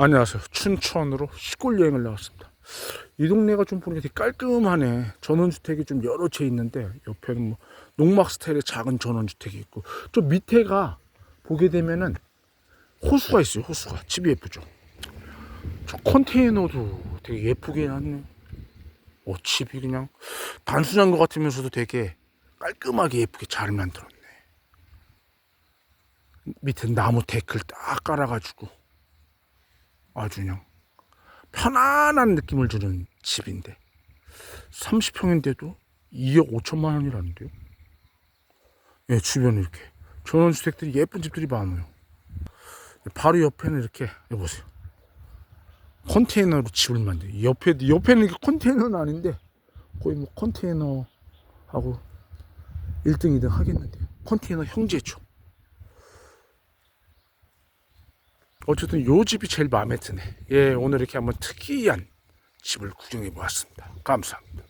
안녕하세요. 춘천으로 시골 여행을 나왔습니다. 이 동네가 좀 보니까 되게 깔끔하네. 전원주택이 좀 여러 채 있는데 옆에는 뭐 농막 스타일의 작은 전원주택이 있고 저 밑에가 보게 되면은 호수가 있어요. 호수가 집이 예쁘죠. 저 컨테이너도 되게 예쁘게 해놨네. 어 집이 그냥 단순한 것 같으면서도 되게 깔끔하게 예쁘게 잘 만들었네. 밑에 나무 데크를 딱 깔아가지고 아주 그냥 편안한 느낌을 주는 집인데 30평인데도 2억 5천만 원이라는데요. 예, 주변에 이렇게 전원주택들이 예쁜 집들이 많아요. 바로 옆에는 이렇게 여보세요. 컨테이너로 집을 만들. 옆에 옆에는 이게 컨테이너는 아닌데 거의 뭐 컨테이너하고 1등 2등 하겠는데 컨테이너 형제죠. 어쨌든 요 집이 제일 마음에 드네. 예, 오늘 이렇게 한번 특이한 집을 구경해 보았습니다. 감사합니다.